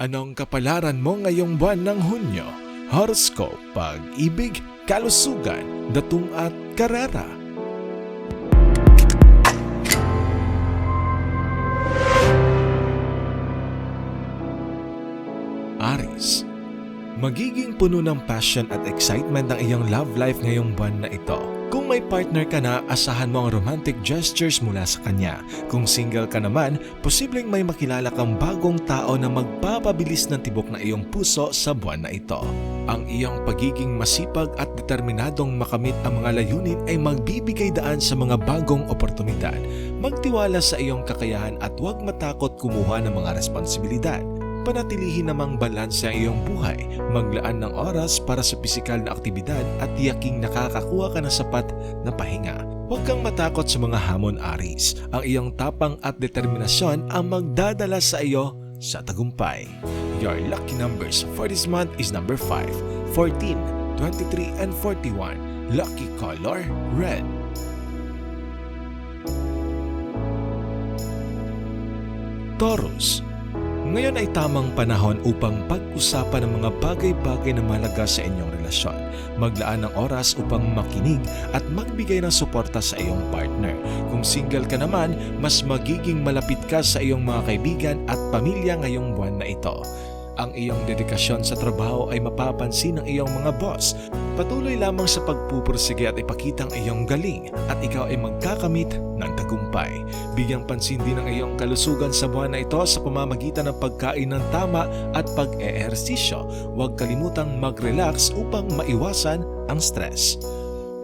Anong kapalaran mo ngayong buwan ng Hunyo? Horoscope, pag-ibig, kalusugan, datung at karera. Aris, magiging puno ng passion at excitement ang iyong love life ngayong buwan na ito. Kung may partner ka na, asahan mo ang romantic gestures mula sa kanya. Kung single ka naman, posibleng may makilala kang bagong tao na magpapabilis ng tibok na iyong puso sa buwan na ito. Ang iyong pagiging masipag at determinadong makamit ang mga layunin ay magbibigay daan sa mga bagong oportunidad. Magtiwala sa iyong kakayahan at huwag matakot kumuha ng mga responsibilidad. Panatilihin namang balanse ang iyong buhay, maglaan ng oras para sa pisikal na aktibidad at tiyaking nakakakuha ka ng sapat na pahinga. Huwag kang matakot sa mga hamon aris. Ang iyong tapang at determinasyon ang magdadala sa iyo sa tagumpay. Your lucky numbers for this month is number 5, 14, 23, and 41. Lucky color, red. Taurus, ngayon ay tamang panahon upang pag-usapan ang mga bagay-bagay na mahalaga sa inyong relasyon. Maglaan ng oras upang makinig at magbigay ng suporta sa iyong partner. Kung single ka naman, mas magiging malapit ka sa iyong mga kaibigan at pamilya ngayong buwan na ito. Ang iyong dedikasyon sa trabaho ay mapapansin ng iyong mga boss. Patuloy lamang sa pagpupursige at ipakita ang iyong galing at ikaw ay magkakamit ng tagumpay. Bigyang pansin din ang iyong kalusugan sa buwan na ito sa pamamagitan ng pagkain ng tama at pag-eehersisyo. Huwag kalimutang mag-relax upang maiwasan ang stress.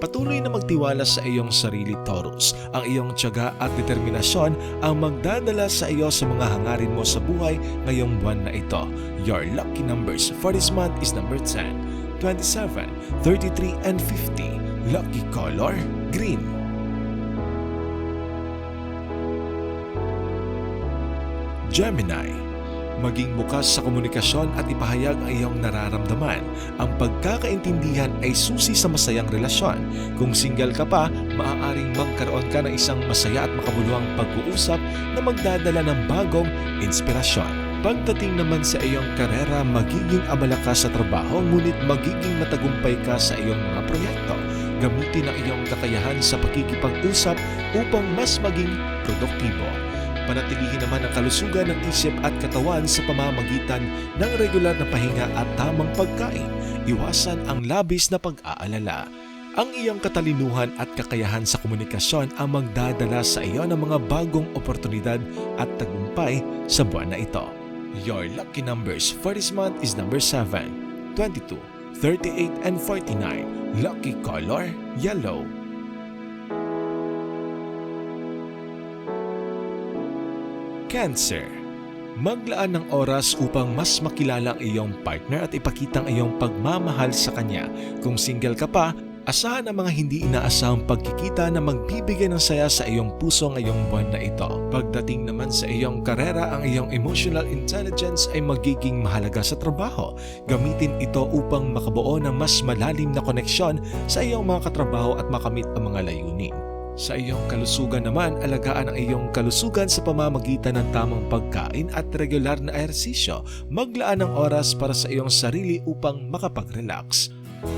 Patuloy na magtiwala sa iyong sarili, Taurus. Ang iyong tiyaga at determinasyon ang magdadala sa iyo sa mga hangarin mo sa buhay ngayong buwan na ito. Your lucky numbers for this month is number 10, 27, 33, and 50. Lucky color, green. Gemini, maging bukas sa komunikasyon at ipahayag ang iyong nararamdaman. Ang pagkakaintindihan ay susi sa masayang relasyon. Kung single ka pa, maaaring magkaroon ka ng isang masaya at makabuluhang pag-uusap na magdadala ng bagong inspirasyon. Pagdating naman sa iyong karera, magiging abala ka sa trabaho ngunit magiging matagumpay ka sa iyong mga proyekto. Gamitin ang iyong kakayahan sa pakikipag-usap upang mas maging produktibo. Panatilihin naman ang kalusugan ng isip at katawan sa pamamagitan ng regular na pahinga at tamang pagkain. Iwasan ang labis na pag-aalala. Ang iyong katalinuhan at kakayahan sa komunikasyon ang magdadala sa iyo ng mga bagong oportunidad at tagumpay sa buwan na ito. Your lucky numbers for this month is number 7, 22, 38, and 49. Lucky color, yellow. Cancer. Maglaan ng oras upang mas makilala ang iyong partner at ipakita ang iyong pagmamahal sa kanya. Kung single ka pa, asahan ang mga hindi inaasahang pagkikita na magbibigay ng saya sa iyong puso ngayong buwan na ito. Pagdating naman sa iyong karera, ang iyong emotional intelligence ay magiging mahalaga sa trabaho. Gamitin ito upang makabuo ng mas malalim na koneksyon sa iyong mga katrabaho at makamit ang mga layunin. Sa iyong kalusugan naman, alagaan ang iyong kalusugan sa pamamagitan ng tamang pagkain at regular na ehersisyo. Maglaan ng oras para sa iyong sarili upang makapag-relax.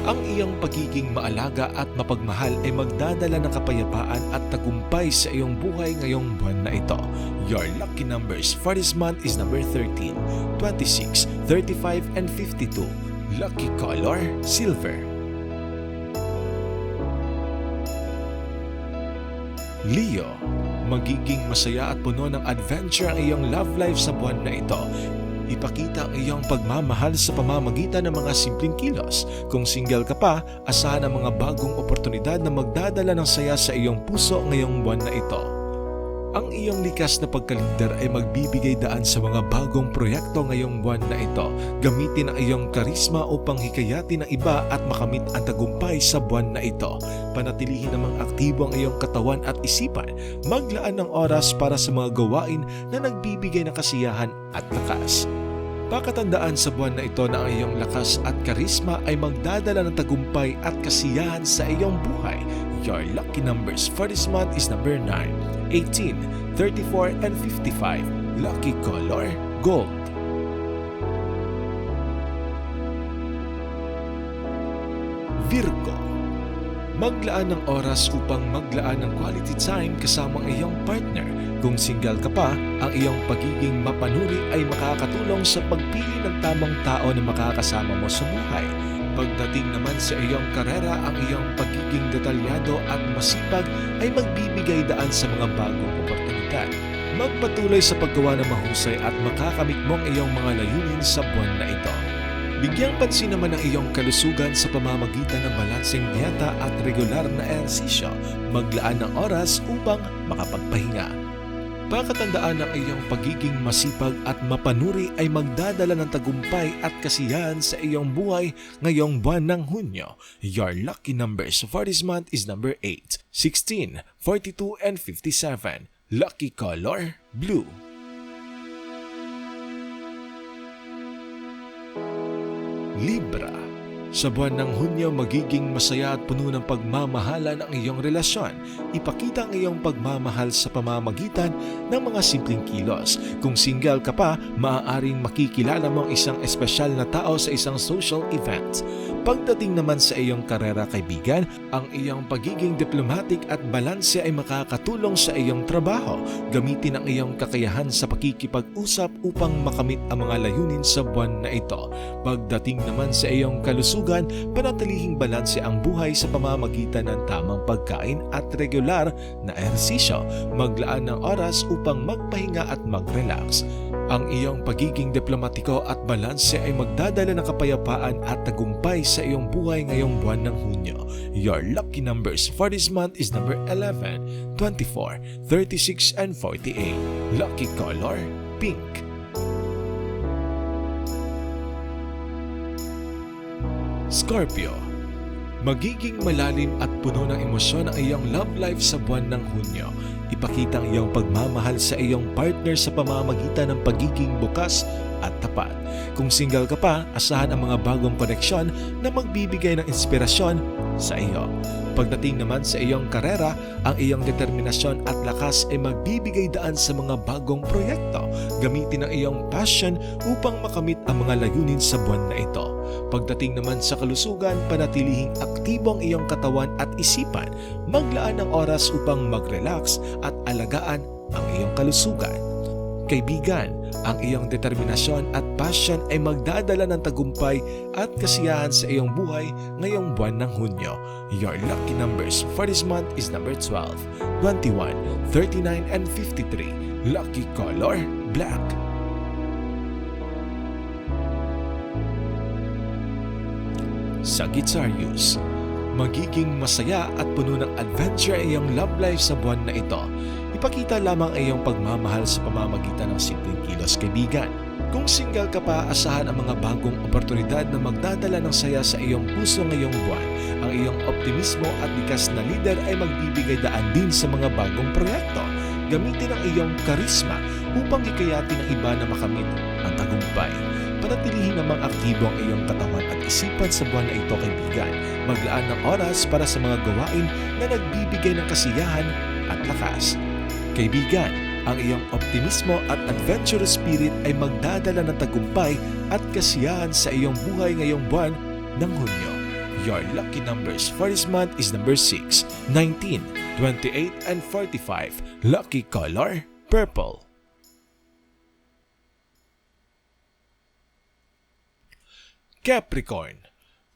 Ang iyong pagiging maalaga at mapagmahal ay magdadala ng kapayapaan at tagumpay sa iyong buhay ngayong buwan na ito. Your lucky numbers for this month is number 13, 26, 35, and 52. Lucky color, silver. Leo, magiging masaya at puno ng adventure ang iyong love life sa buwan na ito. Ipakita ang iyong pagmamahal sa pamamagitan ng mga simpleng kilos. Kung single ka pa, asahan ang mga bagong oportunidad na magdadala ng saya sa iyong puso ngayong buwan na ito. Ang iyong likas na pagkalindar ay magbibigay daan sa mga bagong proyekto ngayong buwan na ito. Gamitin ang iyong karisma upang hikayatin ang iba at makamit ang tagumpay sa buwan na ito panatilihin namang aktibo ang iyong katawan at isipan, maglaan ng oras para sa mga gawain na nagbibigay ng kasiyahan at lakas. Pakatandaan sa buwan na ito na ang iyong lakas at karisma ay magdadala ng tagumpay at kasiyahan sa iyong buhay. Your lucky numbers for this month is number 9, 18, 34, and 55. Lucky color, gold. Virgo Maglaan ng oras upang maglaan ng quality time kasama ang iyong partner. Kung single ka pa, ang iyong pagiging mapanuri ay makakatulong sa pagpili ng tamang tao na makakasama mo sa buhay. Pagdating naman sa iyong karera, ang iyong pagiging detalyado at masipag ay magbibigay daan sa mga bagong oportunidad. Magpatuloy sa paggawa ng mahusay at makakamit mo ang iyong mga layunin sa buwan na ito. Bigyang pansin naman ang iyong kalusugan sa pamamagitan ng balanseng dieta at regular na ehersisyo. Maglaan ng oras upang makapagpahinga. Pakatandaan ng iyong pagiging masipag at mapanuri ay magdadala ng tagumpay at kasiyahan sa iyong buhay ngayong buwan ng Hunyo. Your lucky numbers for this month is number 8, 16, 42, and 57. Lucky color, blue. Libra. Sa buwan ng Hunyo, magiging masaya at puno ng pagmamahalan ang iyong relasyon. Ipakita ang iyong pagmamahal sa pamamagitan ng mga simpleng kilos. Kung single ka pa, maaaring makikilala mo ang isang espesyal na tao sa isang social event. Pagdating naman sa iyong karera kaibigan, ang iyong pagiging diplomatic at balanse ay makakatulong sa iyong trabaho. Gamitin ang iyong kakayahan sa pakikipag-usap upang makamit ang mga layunin sa buwan na ito. Pagdating naman sa iyong kalusugan, panatilihing balanse ang buhay sa pamamagitan ng tamang pagkain at regular na ehersisyo. Maglaan ng oras upang magpahinga at mag-relax. Ang iyong pagiging diplomatiko at balanse ay magdadala ng kapayapaan at tagumpay sa iyong buhay ngayong buwan ng Hunyo. Your lucky numbers for this month is number 11, 24, 36, and 48. Lucky color, pink. Scorpio Magiging malalim at puno ng emosyon ang iyong love life sa buwan ng Hunyo. Ipakita ang iyong pagmamahal sa iyong partner sa pamamagitan ng pagiging bukas at tapat. Kung single ka pa, asahan ang mga bagong koneksyon na magbibigay ng inspirasyon sa iyo. Pagdating naman sa iyong karera, ang iyong determinasyon at lakas ay magbibigay daan sa mga bagong proyekto. Gamitin ang iyong passion upang makamit ang mga layunin sa buwan na ito. Pagdating naman sa kalusugan, panatilihing aktibo ang iyong katawan at isipan. Maglaan ng oras upang mag-relax at alagaan ang iyong kalusugan. Kaibigan, ang iyong determinasyon at passion ay magdadala ng tagumpay at kasiyahan sa iyong buhay ngayong buwan ng Hunyo. Your lucky numbers for this month is number 12, 21, 39, and 53. Lucky color, black. Sagittarius Magiging masaya at puno ng adventure ang iyong love life sa buwan na ito. Ipakita lamang ang iyong pagmamahal sa pamamagitan ng simpleng kilos kaibigan. Kung single ka pa, asahan ang mga bagong oportunidad na magdadala ng saya sa iyong puso ngayong buwan. Ang iyong optimismo at likas na leader ay magbibigay daan din sa mga bagong proyekto. Gamitin ang iyong karisma upang hikayatin ang iba na makamit ang tagumpay. Panatilihin namang aktibo ang iyong katawan at isipan sa buwan na ito kaibigan. Maglaan ng oras para sa mga gawain na nagbibigay ng kasiyahan at lakas. Kaibigan, ang iyong optimismo at adventurous spirit ay magdadala ng tagumpay at kasiyahan sa iyong buhay ngayong buwan ng Hunyo. Your lucky numbers for this month is number 6, 19, 28, and 45. Lucky color, purple. Capricorn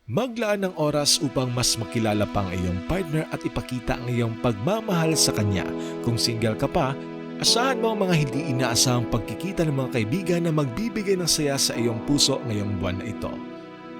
Maglaan ng oras upang mas makilala pa ang iyong partner at ipakita ang iyong pagmamahal sa kanya. Kung single ka pa, asahan mo ang mga hindi inaasahang pagkikita ng mga kaibigan na magbibigay ng saya sa iyong puso ngayong buwan na ito.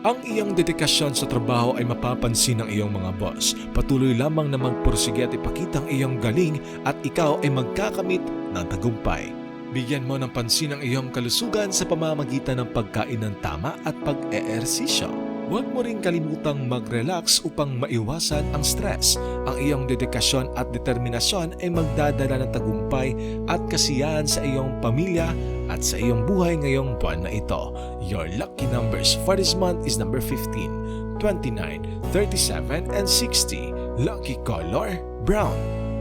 Ang iyong dedikasyon sa trabaho ay mapapansin ng iyong mga boss. Patuloy lamang na magpursige at ipakita ang iyong galing at ikaw ay magkakamit ng tagumpay. Bigyan mo ng pansin ang iyong kalusugan sa pamamagitan ng pagkain ng tama at pag-eersisyo. Huwag mo rin kalimutang mag-relax upang maiwasan ang stress. Ang iyong dedikasyon at determinasyon ay magdadala ng tagumpay at kasiyahan sa iyong pamilya at sa iyong buhay ngayong buwan na ito. Your lucky numbers for this month is number 15, 29, 37, and 60. Lucky color, brown.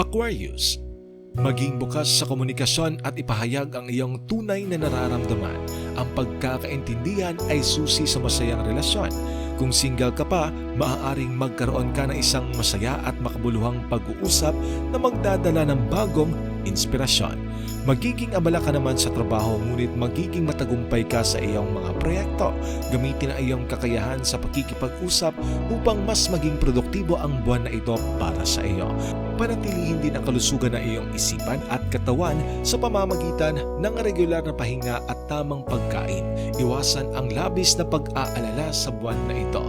Aquarius Maging bukas sa komunikasyon at ipahayag ang iyong tunay na nararamdaman. Ang pagkakaintindihan ay susi sa masayang relasyon. Kung single ka pa, maaaring magkaroon ka ng isang masaya at makabuluhang pag-uusap na magdadala ng bagong inspirasyon. Magiging abala ka naman sa trabaho ngunit magiging matagumpay ka sa iyong mga proyekto. Gamitin ang iyong kakayahan sa pakikipag-usap upang mas maging produktibo ang buwan na ito para sa iyo. Panatilihin din ang kalusugan ng iyong isipan at katawan sa pamamagitan ng regular na pahinga at tamang pagkain. Iwasan ang labis na pag-aalala sa buwan na ito.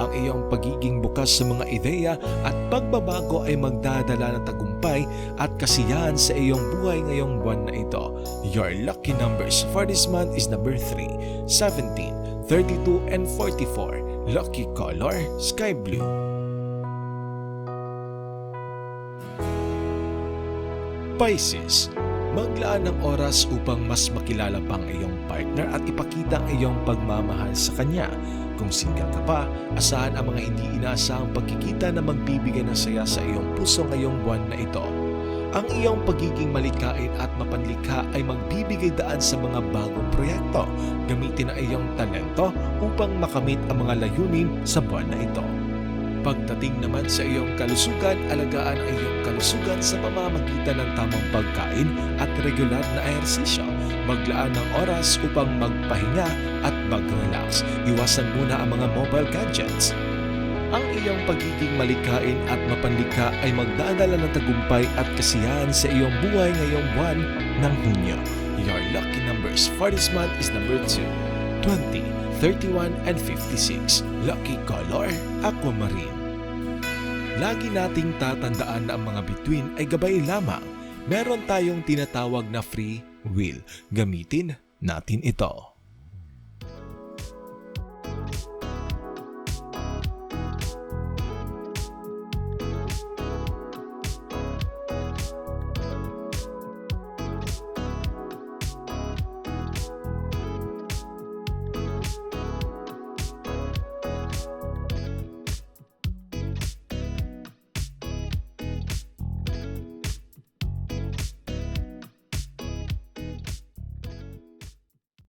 Ang iyong pagiging bukas sa mga ideya at pagbabago ay magdadala ng tagumpay at kasiyahan sa iyong buhay ngayong buwan na ito. Your lucky numbers for this month is number 3, 17, 32, and 44. Lucky color, sky blue. Pisces, maglaan ng oras upang mas makilala pang iyong partner at ipakita ang iyong pagmamahal sa kanya. Kung single ka pa, asahan ang mga hindi inaasahang pagkikita na magbibigay ng saya sa iyong puso ngayong buwan na ito. Ang iyong pagiging malikain at mapanlikha ay magbibigay daan sa mga bagong proyekto. Gamitin ang iyong talento upang makamit ang mga layunin sa buwan na ito. Pagdating naman sa iyong kalusugan, alagaan ang iyong kalusugan sa pamamagitan ng tamang pagkain at regular na ehersisyo. Maglaan ng oras upang magpahinga at mag-relax. Iwasan muna ang mga mobile gadgets. Ang iyong pagiging malikain at mapanlikha ay magdadala ng tagumpay at kasiyahan sa iyong buhay ngayong buwan ng Hunyo. Your lucky numbers for this month is number 2, 20, 31, and 56. Lucky color, aquamarine. Lagi nating tatandaan na ang mga bituin ay gabay lamang. Meron tayong tinatawag na free will. Gamitin natin ito.